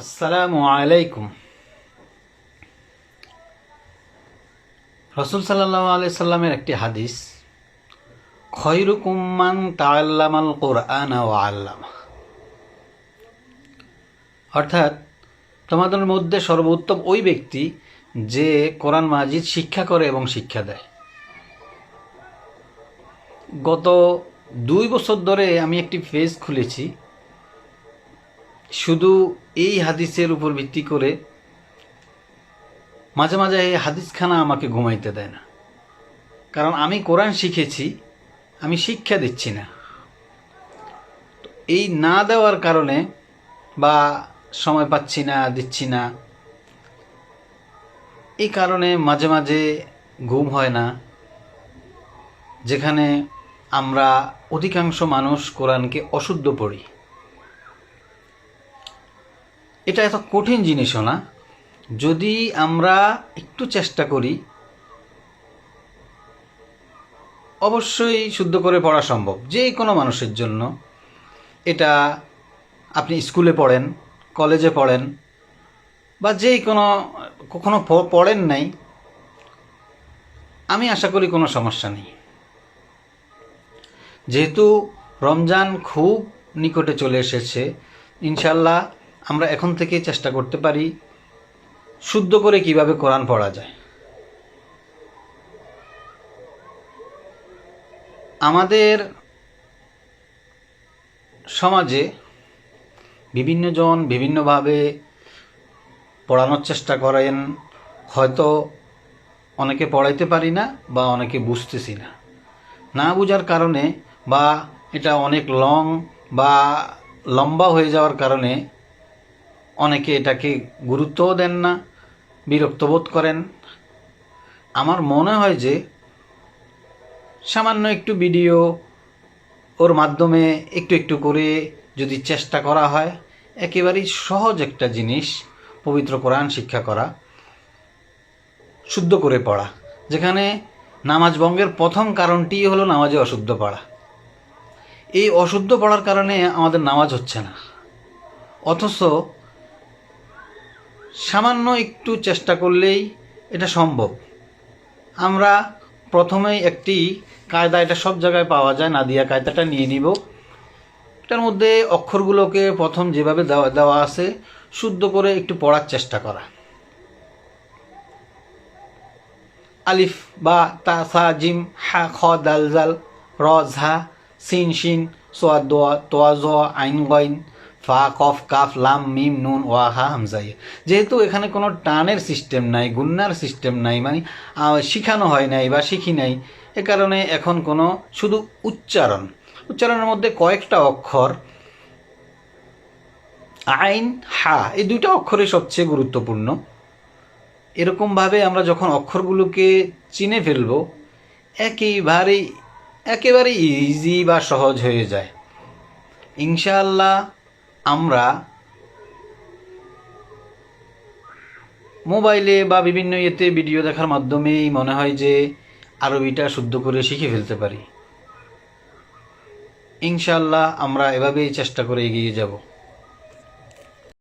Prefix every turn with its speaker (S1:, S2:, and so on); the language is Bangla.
S1: আসসালামু আলাইকুম। রসুল সাল্লাহ আলাই সাল্লামের একটি হাদিস খৈরুকুম্মান তাল্লামাল কোরআন ও আল্লামা অর্থাৎ তোমাদের মধ্যে সর্বোত্তম ওই ব্যক্তি যে কোরআন মাজিদ শিক্ষা করে এবং শিক্ষা দেয়। গত দুই বছর ধরে আমি একটি পেজ খুলেছি শুধু এই হাদিসের উপর ভিত্তি করে মাঝে মাঝে এই হাদিসখানা আমাকে ঘুমাইতে দেয় না। কারণ আমি কোরআন শিখেছি, আমি শিক্ষা দিচ্ছি না। এই না দেওয়ার কারণে বা সময় পাচ্ছি না, দিচ্ছি না, এই কারণে মাঝে মাঝে ঘুম হয় না, যেখানে আমরা অধিকাংশ মানুষ কোরআনকে অশুদ্ধ পড়ি। এটা এত কঠিন জিনিসও না। যদি আমরা একটু চেষ্টা করি, অবশ্যই শুদ্ধ করে পড়া সম্ভব, যে কোনো মানুষের জন্য। এটা আপনি স্কুলে পড়েন, কলেজে পড়েন, বা যে কোনো, কখনো পড়েন নাই, আমি আশা করি কোনো সমস্যা নেই। যেহেতু রমজান খুব নিকটে চলে এসেছে, ইনশাল্লাহ আমরা এখন থেকে চেষ্টা করতে পারি শুদ্ধ করে কীভাবে কোরআন পড়া যায়। আমাদের সমাজে বিভিন্ন জন বিভিন্নভাবে পড়ানোর চেষ্টা করেন, হয়তো অনেকে পড়াইতে পারি না বা অনেকে বুঝতেছি না। না বোঝার কারণে বা এটা অনেক লং বা লম্বা হয়ে যাওয়ার কারণে অনেকে এটাকে গুরুত্বও দেন না বিরক্ত বোধ করেন। আমার মনে হয় যে সামান্য একটু ভিডিও ওর মাধ্যমে একটু একটু করে যদি চেষ্টা করা হয়, একেবারেই সহজ একটা জিনিস পবিত্র কোরআন শিক্ষা করা, শুদ্ধ করে পড়া। যেখানে নামাজ ভঙ্গের প্রথম কারণটি হলো নামাজে অশুদ্ধ পড়া। এই অশুদ্ধ পড়ার কারণে আমাদের নামাজ হচ্ছে না। অথচ সামান্য একটু চেষ্টা করলেই এটা সম্ভব। আমরা প্রথমেই একটি কায়দা, এটা সব জায়গায় পাওয়া যায়, নাদিয়া কায়দাটা নিয়ে নিব। এটার মধ্যে অক্ষরগুলোকে প্রথম যেভাবে দেওয়া দেওয়া আছে, শুদ্ধ করে একটু পড়ার চেষ্টা করা। আলিফ, বা, তা, সা, জিম, হা, খ, দাল, জাল, র, ঝা, সিন, শিন, সোয়া, দোয়া, তোয়া জোয়া আইন, গইন ফা কফ কাফ, লাম, মিম, নুন, ওয়া, হা হামজাই যেহেতু এখানে কোনো টানের সিস্টেম নাই, গুন্নার সিস্টেম নাই মানে শিখানো হয় নাই বা শিখি নাই, এ কারণে এখন কোনো শুধু উচ্চারণ। উচ্চারণের মধ্যে কয়েকটা অক্ষর, আইন, হা, এই দুইটা অক্ষরই সবচেয়ে গুরুত্বপূর্ণ। এরকমভাবে আমরা যখন অক্ষরগুলোকে চিনে ফেলব, একেবারেই একেবারে ইজি বা সহজ হয়ে যায়। ইনশাআল্লাহ আমরা মোবাইলে বা বিভিন্ন ইয়েতে ভিডিও দেখার মাধ্যমেই মনে হয় যে আরবিটা শুদ্ধ করে শিখে ফেলতে পারি। ইনশাল্লাহ আমরা এভাবেই চেষ্টা করে এগিয়ে যাব।